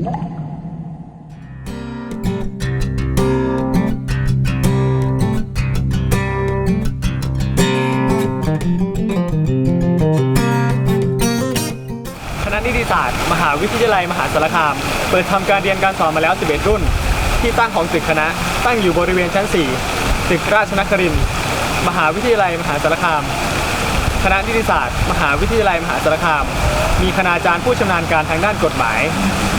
คณะนิติศาสตร์ มหาวิทยาลัยมหาสารคาม เปิดทำการเรียนการสอนมาแล้ว 11 รุ่น ที่ตั้งของตึกคณะตั้งอยู่บริเวณชั้น 4 ตึกราชนครินทร์มหาวิทยาลัยมหาสารคาม คณะนิติศาสตร์ มหาวิทยาลัยมหาสารคาม มีคณาจารย์ผู้ชำนาญการทางด้านกฎหมาย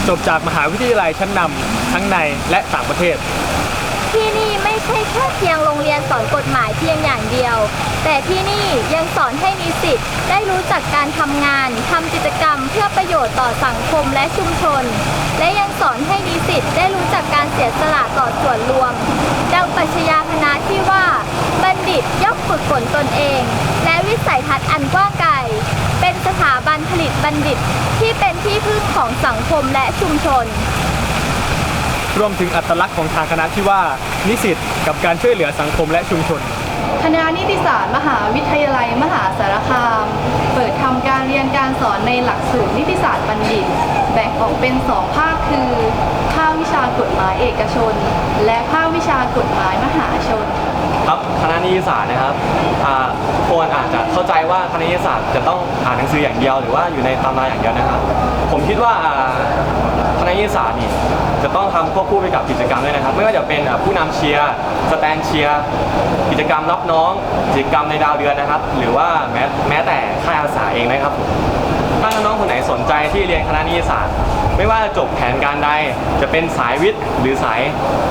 จบจากมหาวิทยาลัยชั้นนำทั้งในและต่างประเทศ ที่นี่ไม่ใช่แค่เพียงโรงเรียนสอนกฎหมายเพียงอย่างเดียว แต่ที่นี่ยังสอนให้นิสิตได้รู้จักการทำงานทำกิจกรรมเพื่อประโยชน์ต่อสังคมและชุมชน และยังสอนให้นิสิตได้รู้จักการเสียสละต่อส่วนรวม ดังปรัชญาคณะที่ว่า บัณฑิตย่อมฝึกฝนตนเอง และวิสัยทัศน์อันกว้างไกล เป็นสถา บันผลิตบัณฑิตที่เป็นที่พึ่งของสังคมและชุมชน รวมถึงอัตลักษณ์ของทางคณะที่ว่า นิสิตกับการช่วยเหลือสังคมและชุมชน คณะนิติศาสตร์มหาวิทยาลัยมหาสารคาม เปิดทำการเรียนการสอนในหลักสูตรนิติศาสตร์บัณฑิต แบ่งออกเป็นสองภาคคือ ภาควิชากฎหมายเอกชน และภาควิชากฎหมายมหาชน ครับคณะนิติศาสตร์นะครับอ่าทุกคนอาจจะเข้าใจว่าคณะนิติศาสตร์จะต้องอ่านหนังสืออย่างเดียว หรือว่าอยู่ในตำราอย่างเดียวนะครับ ผมคิดว่าอ่าคณะนิติศาสตร์นี่ จะต้องทำควบคู่ไปกับกิจกรรมด้วยนะครับ ไม่ว่าจะเป็นผู้นำเชียร์สแตนเชียร์กิจกรรมรับน้อง กิจกรรมในดาวเดือนนะครับ หรือว่าแม้แม้แต่ค่ายอาสาเองนะครับผมถ้าน้องๆคนไหนสนใจที่เรียนคณะนิติศาสตร์ ไม่ว่าจบแผนการใดจะเป็นสายวิทย์หรือสาย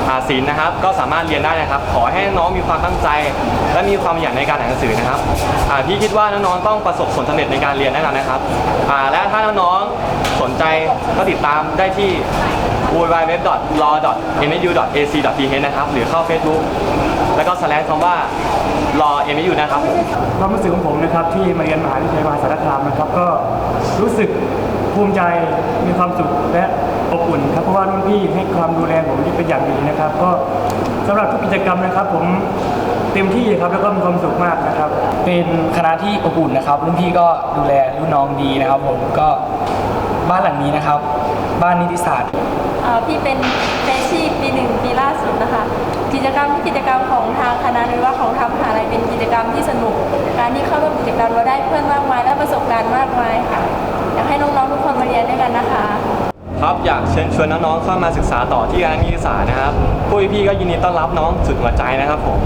อาศิลป์นะครับ ก็สามารถเรียนได้นะครับ ขอให้น้องมีความตั้งใจ และมีความขยันในการอ่านหนังสือนะครับพี่คิดว่าน้องๆต้องประสบผลสำเร็จในการเรียนแน่นอนนะครับและถ้าน้องๆสนใจก็ติดตามได้ที่ www.law.msu.ac.th นะครับ หรือเข้า Facebook แล้วก็ slash คำว่า law msu นะครับผมความรู้สึกของผมนะครับที่มาเรียนมหาวิทยาลัยมหาสารคามนะครับ ก็รู้สึกภูมิใจมีความสุขและอบอุ่นครับเพราะว่ารุ่นพี่ให้ความดูแลผมที่เป็นอย่างดีนะครับ ก็สำหรับทุกกิจกรรมนะครับ ผมเต็มที่ครับแล้วก็มีความสุขมากนะครับ เป็นคณะที่อบอุ่นนะครับ รุ่นพี่ก็ดูแลรุ่นน้องดีนะครับ ผมก็บ้านหลังนี้นะครับ บ้านนิติศาสตร์เอ่อ พี่เป็นเฟชี่ปีหนึ่งปีล่าสุดนะคะ กิจกรรมทุกกิจกรรมของทางคณะหรือว่าของทางมหาลัยเป็นกิจกรรมที่สนุก การที่เข้าร่วมกิจกรรมเราได้เพื่อนมากมายและประสบการณ์มากมายค่ะอยากให้น้องๆทุกคนมาเรียนด้วยกันนะคะ ครับอยากเชิญชวนน้องๆเข้ามาศึกษาต่อที่คณะนิติศาสตร์นะครับพวกพี่ๆก็ยินดีต้อนรับน้องสุดหัวใจนะครับผม